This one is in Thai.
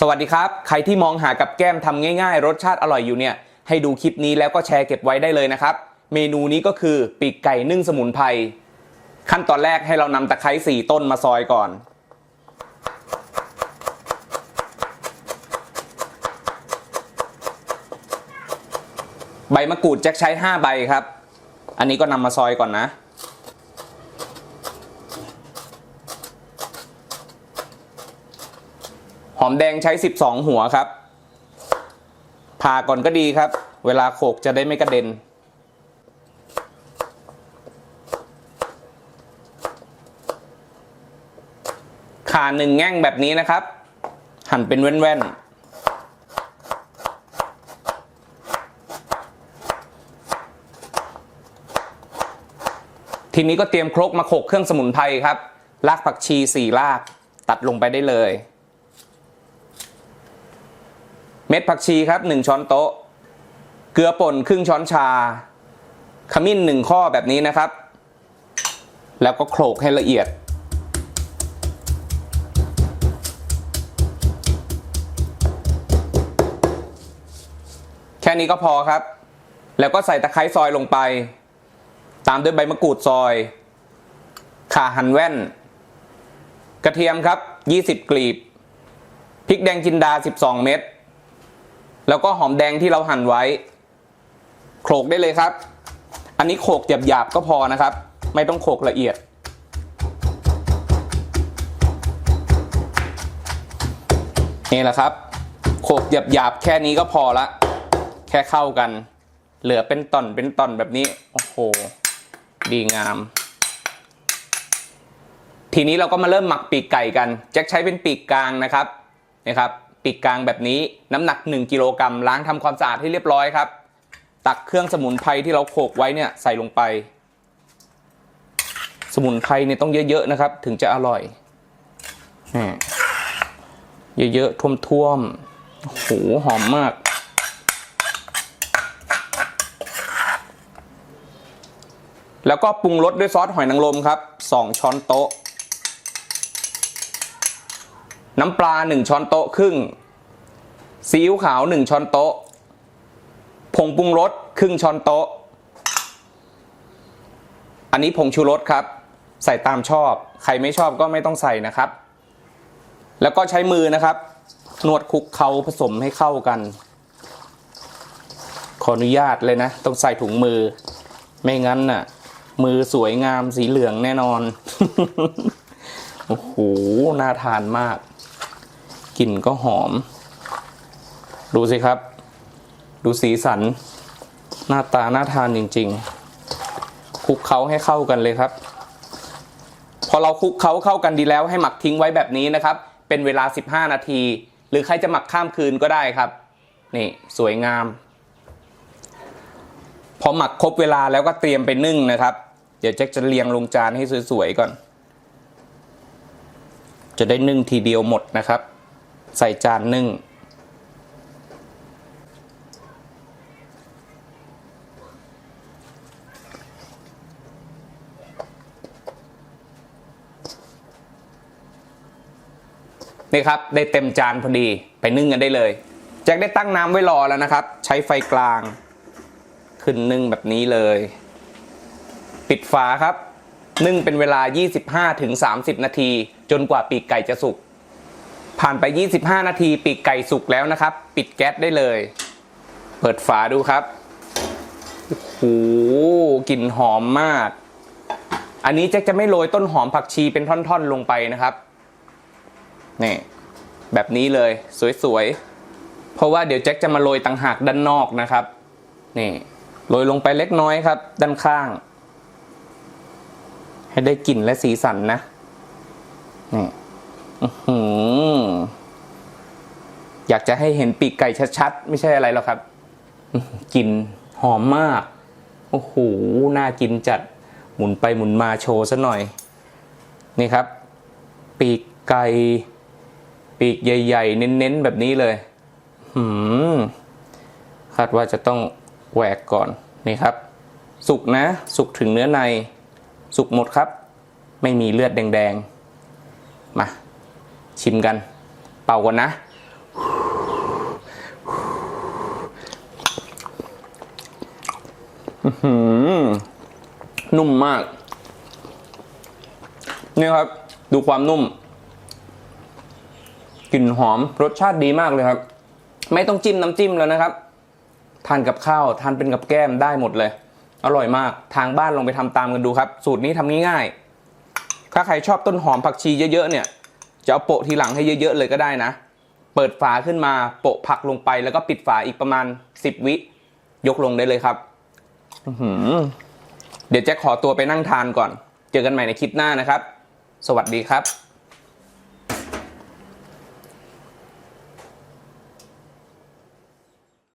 สวัสดีครับ ใครที่มองหากับแก้มทำง่ายๆ รสชาติอร่อยอยู่เนี่ย ให้ดูคลิปนี้แล้วก็แชร์เก็บไว้ได้เลยนะครับ เมนูนี้ก็คือปีกไก่นึ่งสมุนไพรขั้นตอนแรกให้เรานำตะไคร้สี่ต้นมาซอยก่อน ใบมะกรูดแจ็คใช้ 5 ใบครับ อันนี้ก็นำมาซอยก่อนนะ อมแดงใช้ 12 หัวครับผ่าก่อนก็ดีครับ เวลาโขกจะได้ไม่กระเด็น ขาหนึ่งแง่งแบบนี้นะครับ หั่นเป็นแว่นๆทีนี้ก็เตรียมครกมาโขกเครื่องสมุนไพรครับ รากผักชีสี่ราก ตัดลงไปได้เลย เม็ดผักชีครับ 1 ช้อนโต๊ะ เกลือป่นครึ่งช้อนชา ขมิ้นหนึ่งข้อแบบนี้นะครับ แล้วก็โขลกให้ละเอียด แค่นี้ก็พอครับ แล้วก็ใส่ตะไคร้ซอยลงไป ตามด้วยใบมะกรูดซอยข่าหั่นแว่น กระเทียมครับ 20 กลีบ พริกแดงจินดา 12 เม็ด แล้วก็หอมแดงที่เราหั่นไว้ โขลกได้เลยครับ อันนี้โขลกหยาบๆก็พอนะครับ ไม่ต้องโขลกละเอียด นี่แหละครับ โขลกหยาบๆแค่นี้ก็พอละ แค่เข้ากัน เหลือเป็นตอนเป็นตอนแบบนี้ โอ้โห ดีงามทีนี้เราก็มาเริ่มหมักปีกไก่กันแจ็คใช้เป็นปีกกลางนะครับนะครับ ปีกกลางแบบนี้น้ำหนัก 1 กิโลกรัมล้างทำความสะอาดให้เรียบร้อยครับ ตักเครื่องสมุนไพรที่เราโขลกไว้เนี่ยใส่ลงไป สมุนไพรเนี่ยต้องเยอะๆนะครับ ถึงจะอร่อยแหมเยอะๆท่วมๆโอ้โหหอมมากแล้วก็ปรุงรสด้วยซอสหอยนางรมครับ 2 ช้อนโต๊ะ น้ำปลา 1 ช้อนโต๊ะครึ่ง ซีอิ๊วขาว 1 ช้อนโต๊ะ ผงปรุงรสครึ่งช้อนโต๊ะ อันนี้ผงชูรสครับ ใส่ตามชอบ ใครไม่ชอบก็ไม่ต้องใส่นะครับ แล้วก็ใช้มือนะครับ นวดคลุกเคล้าผสมให้เข้ากัน ขออนุญาตเลยนะ ต้องใส่ถุงมือ ไม่งั้นน่ะ มือสวยงามสีเหลืองแน่นอน โอ้โห น่าทานมาก กลิ่นก็หอม ดูสิครับ ดูสีสัน หน้าตาน่าทานจริง ๆคลุกเคล้าให้เข้ากันเลยครับ พอเราคลุกเคล้าเข้ากันดีแล้ว ให้หมักทิ้งไว้แบบนี้นะครับ เป็นเวลา 15 นาที หรือใครจะหมักข้ามคืนก็ได้ครับ นี่สวยงาม พอหมักครบเวลาแล้วก็เตรียมไปนึ่งนะครับ เดี๋ยวแจ็คจะเรียงลงจานให้สวยๆก่อนจะได้นึ่งทีเดียวหมดนะครับ ใส่จานนึ่ง นี่ครับ ได้เต็มจานพอดีไปนึ่งกันได้เลยแจ็คได้ตั้งน้ำไว้รอแล้วนะครับ ใช้ไฟกลาง ขึ้นนึ่งแบบนี้เลย ปิดฝาครับนึ่งเป็นเวลา 25-30 นาที จนกว่าปีกไก่จะสุก ผ่านไป 25 นาทีปีกไก่สุกแล้วนะครับ ปิดแก๊สได้เลย เปิดฝาดูครับโอ้โหกลิ่นหอมมาก อันนี้แจ็คจะไม่โรยต้นหอมผักชีเป็นท่อนๆลงไปนะครับนี่แบบนี้เลยสวยๆ เพราะว่าเดี๋ยวแจ็คจะมาโรยต่างหากด้านนอกนะครับนี่โรยลงไปเล็กน้อยครับ ด้านข้าง ให้ได้กลิ่นและสีสันนะนี่อื้อหื อยากจะให้เห็นปีกไก่ชัดๆ ไม่ใช่อะไรหรอกครับกลิ่นหอมมาก โอ้โห น่ากินจัด หมุนไปหมุนมาโชว์ซะหน่อย นี่ครับ ปีกไก่ ปีกใหญ่ ๆ เน้นๆ แบบนี้เลย หืม คาดว่าจะต้องแหวกก่อน นี่ครับ สุกนะ สุกถึงเนื้อใน สุกหมดครับ ไม่มีเลือดแดง ๆ มา ชิมกัน เป่าก่อนนะ นุ่มมาก นี่ครับ ดูความนุ่ม กลิ่นหอมรสชาติดีมากเลยครับ ไม่ต้องจิ้มน้ำจิ้มแล้วนะครับ ทานกับข้าว ทานเป็นกับแก้มได้หมดเลย อร่อยมาก ทางบ้านลองไปทำตามกันดูครับ สูตรนี้ทำง่ายๆ ถ้าใครชอบต้นหอมผักชีเยอะๆเนี่ย จะเอาโปะทีหลังให้เยอะๆเลยก็ได้นะ เปิดฝาขึ้นมาโปะผักลงไปแล้วก็ปิดฝาอีกประมาณ 10 วิ ยกลงได้เลยครับ อื้อหือเดี๋ยวแจ็คขอตัวไปนั่งทานก่อน เจอกันใหม่ในคลิปหน้านะครับ สวัสดีครับ